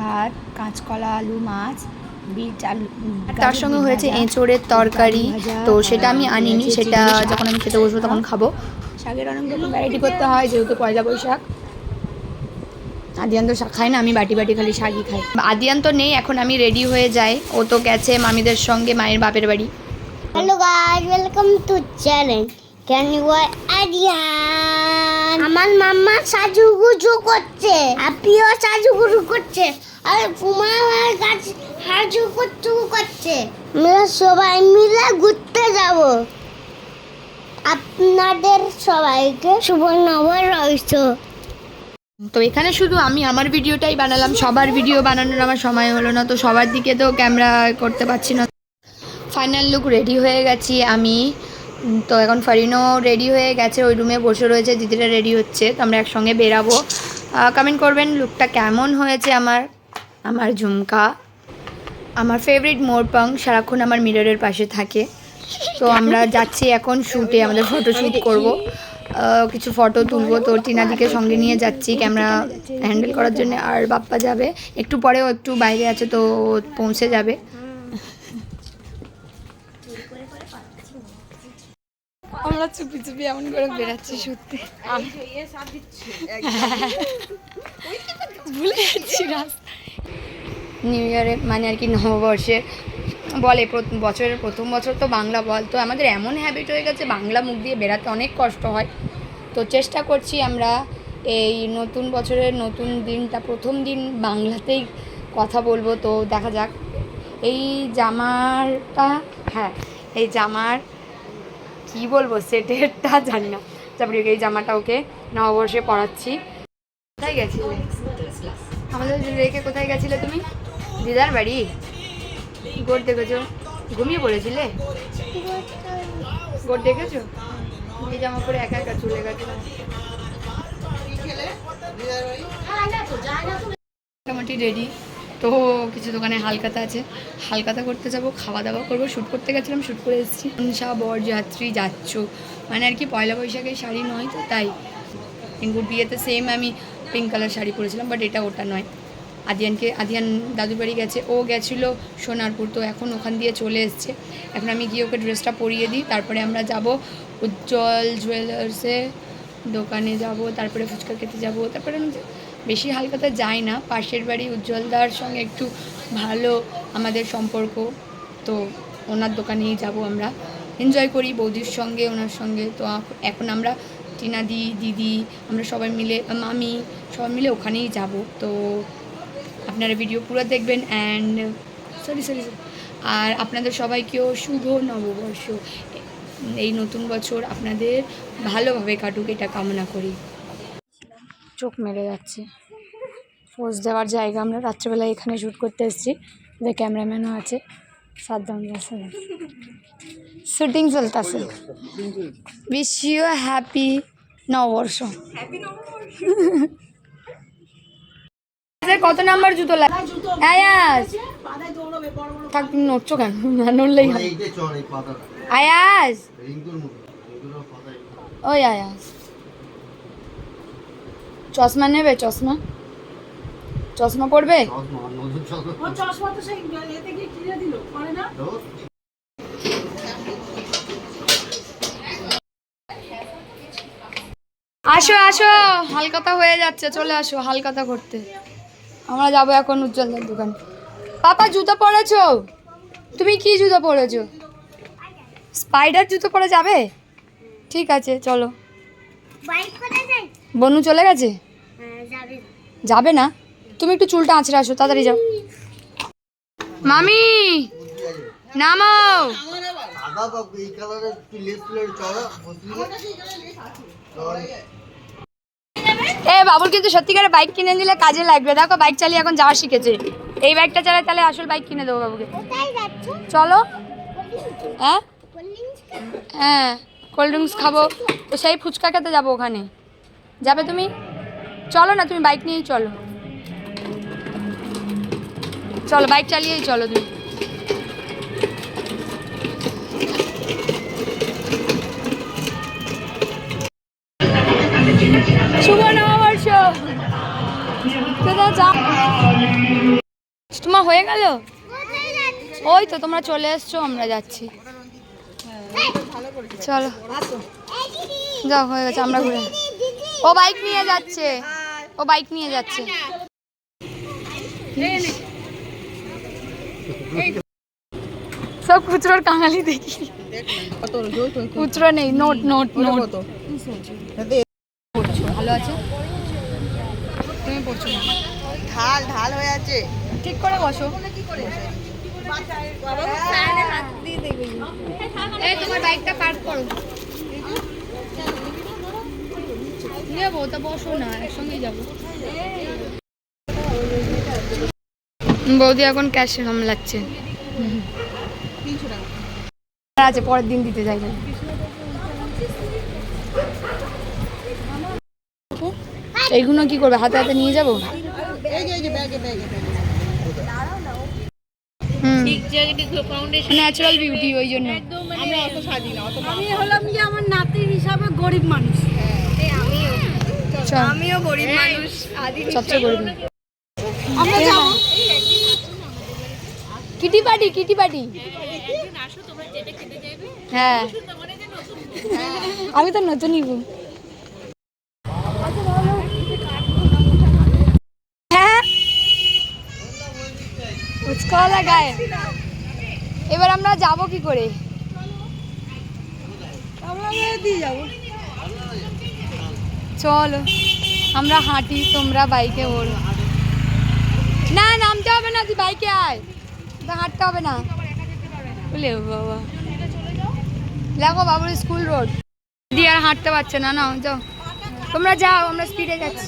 ভাত কাঁচকলা আলু মাছ বিট আলু তার সঙ্গে হয়েছে এঁচোড়ের তরকারি। তো সেটা আমি আনিনি সেটা যখন আমি খেতে বসবো তখন খাব। শাকের অনেক রকম ভ্যারাইটি করতে হয় যেহেতু পয়লা বৈশাখ। আদিয়ান তো শাক খায় না আমি বাটি বাটি খালি শাকই খাই। আদিয়ান তো নেই এখন আমি রেডি হয়ে যাই। ও তো গেছে মামিদের সঙ্গে মায়ের বাপের বাড়ি। Hello guys, welcome to channel. Can you Aryan? আমার মাম্মা সাজুগুজু করছে, আপিও সাজুগুজু করছে, আর পুমা আমার কাছে সাজুগুজু করছে। আমরা সবাই মিলে ঘুরতে যাব। আপনাদের সবাইকে শুভ নববর্ষ তো এখানে শুধু আমি আমার ভিডিওটাই বানালাম, সবার ভিডিও বানানোর আমার সময় হলো না, তো সবার দিকে তো ক্যামেরা করতে পারছি না। ফাইনাল লুক রেডি হয়ে গেছি আমি। তো এখন ফারিনও রেডি হয়ে গেছে ওই রুমে বসে রয়েছে দিদিরা রেডি হচ্ছে তো আমরা একসঙ্গে বেরাবো। কমেন্ট করবেন লুকটা কেমন হয়েছে আমার আমার ঝুমকা। আমার ফেভারিট মোরপাং সারাক্ষণ আমার মিররের পাশে থাকে। তো আমরা যাচ্ছি এখন শ্যুটে আমাদের ফটো শ্যুট করব। কিছু ফটো তুলবো তো টিনাদিকে সঙ্গে নিয়ে যাচ্ছি ক্যামেরা হ্যান্ডেল করার জন্য। আর বাপ্পা যাবে একটু পরেও একটু বাইরে আছে তো পৌঁছে যাবে। আমরা চুপি চুপি এমন করে বেড়াচ্ছি, সত্যি। ভুলে যাচ্ছি নিউ ইয়ারে মানে আর কি নববর্ষে বলে বছরের প্রথম বছর তো বাংলা বল, তো আমাদের এমন হ্যাবিট হয়ে গেছে, বাংলা মুখ দিয়ে বেরাতে অনেক কষ্ট হয়। তো চেষ্টা করছি আমরা এই নতুন বছরের নতুন দিনটা, প্রথম দিন বাংলাতেই কথা বলব। তো দেখা যাক, এই জামারটা হ্যাঁ এই জামার কি বলব, সেটেরটা জানি না। তারপরে এই জামাটা ওকে নববর্ষে পরাচ্ছি। কোথায় গেছিলে? আমাদের রেখে কোথায় গেছিলে তুমি? দিদার বাড়ি? গোট দেখেছ? ঘুমিয়ে পড়েছিলে? গোট দেখেছ? এই জামা পরে একা একা চলে গেছে। মোটামুটি রেডি তো কিছু দোকানে হালকাতা আছে। হালকাতা করতে যাব, খাওয়া দাওয়া করব, শ্যুট করতে গেছিলাম, শ্যুট করে এসেছি। সা বর যাত্রী যাচ্ছ। মানে আর কি পয়লা বৈশাখের শাড়ি নয় তো, তাই। কিন্তু বিয়েতে সেম আমি পিঙ্ক কালার শাড়ি পরেছিলাম বাট এটা ওটা নয়। আদিয়ানকে, আদিয়ান দাদুর বাড়ি গেছে, ও গেছিল সোনারপুর, তো এখন ওখান দিয়ে চলে এসছে। এখন আমি গিয়ে ওকে ড্রেসটা পরিয়ে দিই, তারপরে আমরা যাব উজ্জ্বল জুয়েলার্সে দোকানে যাব, তারপরে ফুচকা খেতে যাব, তারপরে বেশি হালকাতে যাই না। পাশের বাড়ি উজ্জ্বলদার সঙ্গে একটু ভালো আমাদের সম্পর্ক। তো ওনার দোকানেই যাব আমরা। এনজয় করি বৌদির সঙ্গে ওনার সঙ্গে। তো এখন আমরা টিনাদি দিদি আমরা সবাই মিলে মামি সবাই মিলে ওখানেই যাব। তো আপনারা ভিডিও পুরো দেখবেন অ্যান্ড সরি সরি আর আপনাদের সবাইকেও শুভ নববর্ষ। এই নতুন বছর আপনাদের ভালোভাবে কাটুক এটা কামনা করি। চোখ মেরে যাচ্ছে। পোজ দেওয়ার জায়গা আমরা রাত্রেবেলায় এখানে শ্যুট করতে এসেছি। যে ক্যামেরাম্যানও আছে। সাদ্দাম শুটিং চলতেছে। উইশ ইউ হ্যাপি নববর্ষ। কত নাম্বার জুতো লাগে আয়াস থাক তুমি নড়ছো কেন? না নড়লেই হয় আয়াস! ওই আয়াস। চশমা নেবে? চশমা? চশমা পড়বে চশমা নতুন চশমা। চশমা তো সেই কিনে দিল করে না? আসো আসো হালকাতা হয়ে যাচ্ছে চলে আসো হালকাতা করতে। আমরা যাব এখন উজ্জ্বলদার দোকান। পাপা জুতো পরেছো? তুমি কি জুতো পরেছো? স্পাইডার জুতো পরে যাবে? ঠিক আছে চলো। বনু চলে গেছে? যাবে না? তুমি একটু চুলটা আঁচড়ে আসো তাড়াতাড়ি যাও। মামি! নামো সাদা পাবো এই কালারের তুই লেস প্লেট চড়া এ বাবুর কিন্তু সত্যিকারে বাইক কিনে দিলে কাজে লাগবে। দেখো বাইক চালিয়ে এখন যাওয়া শিখেছে। এই বাইকটা চালায় তাহলে আসল বাইক কিনে দেবো বাবুকে। চলো। হ্যাঁ? হ্যাঁ কোল্ড ড্রিঙ্কস খাব। তো সেই ফুচকা খেতে যাব ওখানে। যাবে তুমি? চলো না, তুমি বাইক নিয়েই চলো। চলো বাইক চালিয়েই চলো তুমি। তোমার হয়ে গেল? ওই তো, তোমরা চলে এসছো, আমরা যাচ্ছি। চলো। যাও, হয়ে গেছে, আমরা ঘুরে। ও বাইক নিয়ে যাচ্ছে। ও বাইক নিয়ে যাচ্ছে। সব খুচরোর কাঙালি দেখি। খুচরো নেই নোট নোট নোট। ভালো আছে? তুমি পড়ছো ঢাল ঢাল হয়ে আছে। ঠিক করে বসো। তোমার বাইকটা পার্ক করো। নেব তা বসো না একসঙ্গেই যাব। বৌদি এখন ক্যাশে ক্যাশ সামলাচ্ছে আছে পরের দিন দিতে যাই। এইগুলো কি করবে? হাতে হাতে নিয়ে যাব? এই যে এই যে ব্যাগে ব্যাগে ব্যাগে হুম। ন্যাচারাল বিউটি ওই জন্য। আমরা অত সাজি না অত আমি হলাম যে আমার নাতির হিসাবে গরিব মানুষ। আমিও গরিব মানুষ সবচেয়ে গরিব। আমরা যাব। কিটি পার্টি কিটি পার্টি হ্যাঁ। আমি তো নতুনই বউ। হ্যাঁ। ফুচকাওয়ালা গায়ে। এবার আমরা যাব কি করে? আমরা দিয়ে যাব। চলো, আমরা হাঁটি, তোমরা বাইকে ওড়ো না, নামতে হবে না, তুই বাইকে আয়। হাঁটতে হবে না। বলে বাবা। দেখো বাবুর স্কুল রোড। দিয়ে আর হাঁটতে পারছে না না যাও। তোমরা যাও, আমরা স্পিডে যাচ্ছি।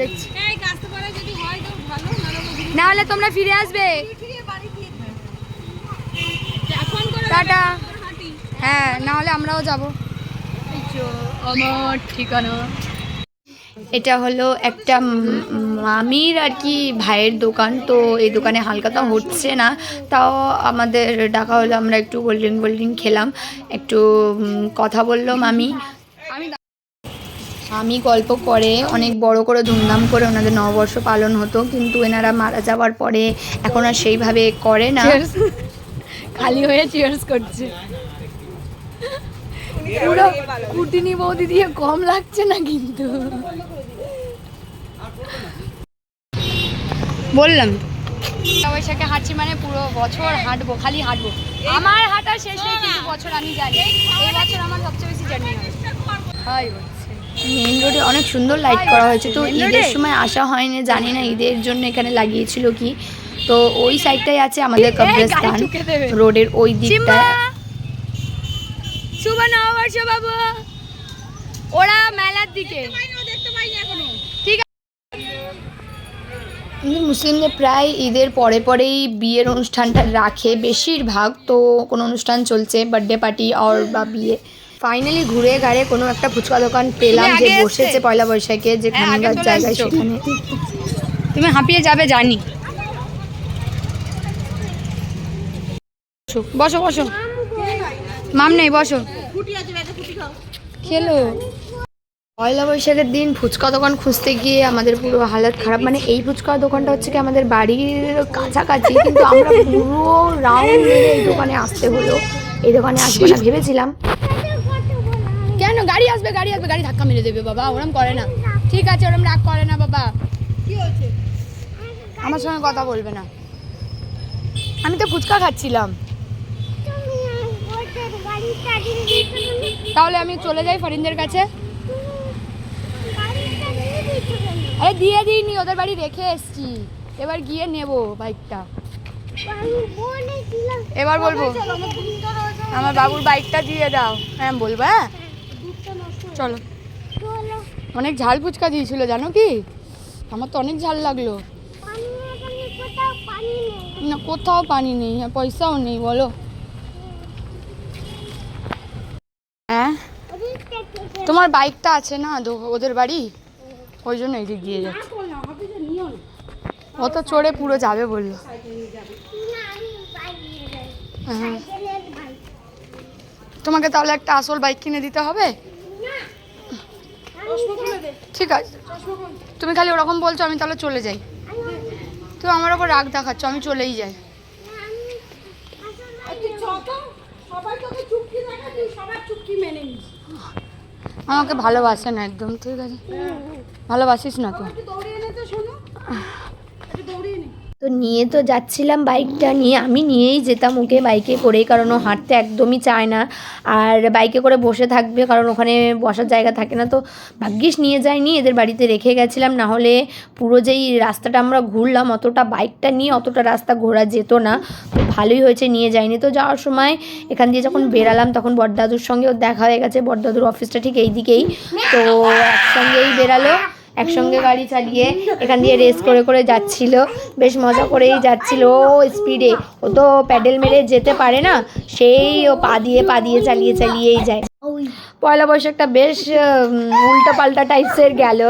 দেখছি। না হলে তোমরা ফিরে আসবে। টাটা। হ্যাঁ না হলে আমরাও যাব। আমার ঠিকানা। এটা হলো একটা মামির আর কি ভাইয়ের দোকান তো এই দোকানে হালকাতা হচ্ছে না তাও আমাদের ডাকা হলো আমরা একটু কোল্ড ড্রিঙ্ক কোল্ড ড্রিঙ্ক খেলাম একটু কথা বলল মামি। আমি আমি গল্প করে অনেক বড় করে ধুমধাম করে ওনাদের নববর্ষ পালন হতো কিন্তু এনারা মারা যাওয়ার পরে এখন আর সেইভাবে করে না। খালি হয়ে চিয়ার্স করছে। পুরো কুটিনি বৌদি দিয়ে কম লাগছে না কিন্তু। বললাম। বৈশাখে হাঁটছি মানে পুরো বছর হাঁটবো খালি হাঁটবো। আমার হাঁটা শেষ নেই কিন্তু বছর আমি জানি। এই বছর আমার সবচেয়ে বেশি জার্নি মেন রোডে অনেক সুন্দর লাইট করা হয়েছে তো ঈদের সময় আসা হয়নি জানি না ঈদের জন্য এখানে লাগিয়েছিল কি। তো ওই সাইডটাই আছে আমাদের কবরস্থান। রোডের ওই দিকটা। শুভ নববর্ষ বাবু। ওরা মেলার দিকে। ঠিক মুসলিমদের প্রায় ঈদের পরে পরেই বিয়ের অনুষ্ঠানটা রাখে বেশিরভাগ তো কোনো অনুষ্ঠান চলছে বার্থডে পার্টি আর বা বিয়ে। ফাইনালি ঘুরে গাড়ে কোনো একটা ফুচকা দোকান পেলাম যে বসেছে পয়লা বৈশাখে যে খানগার জায়গায় সেখানে। তুমি হাঁপিয়ে যাবে জানি। বসো বসো। মাম নেই বসো। খেলো। পয়লা বৈশাখের দিন ফুচকা দোকান খুঁজতে গিয়ে আমাদের পুরো হালত খারাপ। মানে এই ফুচকা দোকানটা হচ্ছে কি আমাদের বাড়ির কাছাকাছি কিন্তু আমরা পুরো রাউন্ড মেরে এই দোকানে আসতে হলো। এই দোকানে আসব না ভেবেছিলাম। কেন? গাড়ি আসবে গাড়ি আসবে গাড়ি ধাক্কা মেরে দেবে বাবা ওরম করে না। ঠিক আছে ওরম রাগ করে না বাবা। আমার সঙ্গে কথা বলবে না। আমি তো ফুচকা খাচ্ছিলাম। তাহলে আমি চলে যাই ফরিনদের কাছে। আরে দিয়ে দিইনি, ওদের বাড়ি রেখে এসছি। এবার গিয়ে নেব বাইকটা। এবার বলব, আমার বাবুর বাইকটা দিয়ে দাও। হ্যাঁ বলব হ্যাঁ? চলো। অনেক ঝাল ফুচকা দিয়েছিল, জানো কি? আমার তো অনেক ঝাল লাগল। না, কোথাও পানি নেই হ্যাঁ পয়সাও নেই, বলো হ্যাঁ তোমার বাইকটা আছে না ওদের বাড়ি? ওই জন্য এদিক গিয়ে যাচ্ছে। ও তো চড়ে পুরো যাবে বলল। হ্যাঁ। তোমাকে তাহলে একটা আসল বাইক কিনে দিতে হবে? ঠিক আছে। তুমি খালি ওরকম বলছো, আমি তাহলে চলে যাই। তো আমার ওপর রাগ দেখাচ্ছ, আমি চলেই যাই। সবাই তোকে সবার মেনে আমাকে ভালোবাসে না একদম ঠিক আছে? ভালোবাসিস না তুই তো নিয়ে তো যাচ্ছিলাম বাইকটা নিয়ে। আমি নিয়েই যেতাম ওকে বাইকে করেই, কারণ ও হাঁটতে একদমই চায় না। আর বাইকে করে বসে থাকবে, কারণ ওখানে বসার জায়গা থাকে না। তো ভাগ্যিস নিয়ে যাইনি, এদের বাড়িতে রেখে গেছিলাম। না হলে পুরো যেই রাস্তাটা আমরা ঘুরলাম, অতটা বাইকটা নিয়ে অতটা রাস্তা ঘোরা যেত না। তো ভালোই হয়েছে নিয়ে যায়নি তো যাওয়ার সময় এখান দিয়ে যখন বেরালাম, তখন বড়দাদুর সঙ্গেও দেখা হয়ে গেছে। বড়দাদুর অফিসটা ঠিক এই দিকেই তো একসঙ্গেই বেরালো। একসঙ্গে গাড়ি চালিয়ে এখান দিয়ে রেস করে করে যাচ্ছিল। বেশ মজা করেই যাচ্ছিল। ও স্পিডে ও তো প্যাডেল মেরে যেতে পারে না। সেই ও পা দিয়ে পা দিয়ে চালিয়ে, চালিয়েই যায়। পয়লা বৈশাখটা বেশ উল্টো পাল্টা টাইপসের গেল।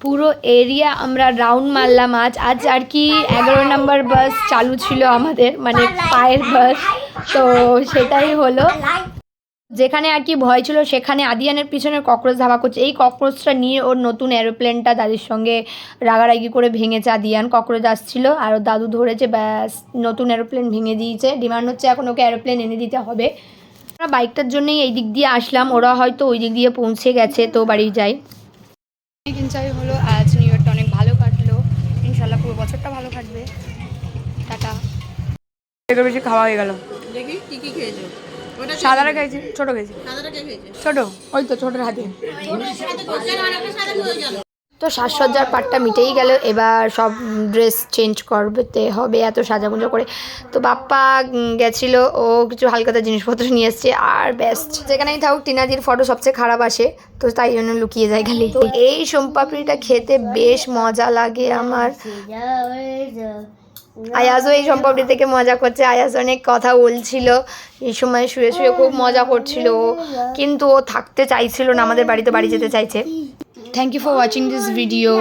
পুরো এরিয়া আমরা রাউন্ড মারলাম আজ। আজ আর কি এগারো নম্বর বাস চালু ছিল আমাদের মানে পায়ের বাস তো সেটাই হলো। যেখানে আর কি ভয় ছিল সেখানে আদিয়ানের পিছনে ককরোচ ধাবা করছে। এই ককরোচটা নিয়ে ওর নতুন এরোপ্লেনটা দাদির সঙ্গে রাগারাগি করে ভেঙেছে আদিয়ান। ককরোচ আসছিল আর ওর দাদু ধরেছে ব্যাস নতুন এরোপ্লেন ভেঙে দিয়েছে। ডিমান্ড হচ্ছে এখন ওকে এরোপ্লেন এনে দিতে হবে। আমরা বাইকটার জন্যই এই দিক দিয়ে আসলাম। ওরা হয়তো ওই দিক দিয়ে পৌঁছে গেছে তো বাড়ি যাই। কিনচাই হলো আজ নিউ ইয়ারটা অনেক ভালো কাটলো। ইনশাল্লাহ পুরো বছরটা ভালো কাটবে। টাটা। বেশি খাওয়া হয়ে গেল। দেখি কি কি খেয়েছো। সাদাটা খেয়েছি ছোটো খেয়েছি? ছোটো ওই তো ছোটোর হাতে। তো সাজসজ্জার পাটটা মিটেই গেল এবার সব ড্রেস চেঞ্জ করতে হবে এত সাজাগুজো করে। তো বাপ্পা গেছিল ও কিছু হালকাতা জিনিসপত্র নিয়ে এসছে আর বেস্ট যেখানেই থাকুক টিনাদির ফটো সবচেয়ে খারাপ আসে তো তাই জন্য লুকিয়ে যায় খালি। তো এই সোমপাপড়িটা খেতে বেশ মজা লাগে আমার। আয়াজও এই সম্পর্কে থেকে মজা করছে। আয়াজ অনেক কথা বলছিল। এই সময় শুয়ে শুয়ে খুব মজা করছিল ও। কিন্তু ও থাকতে চাইছিল না, আমাদের বাড়িতে বাড়ি যেতে চাইছে। Thank you for watching this video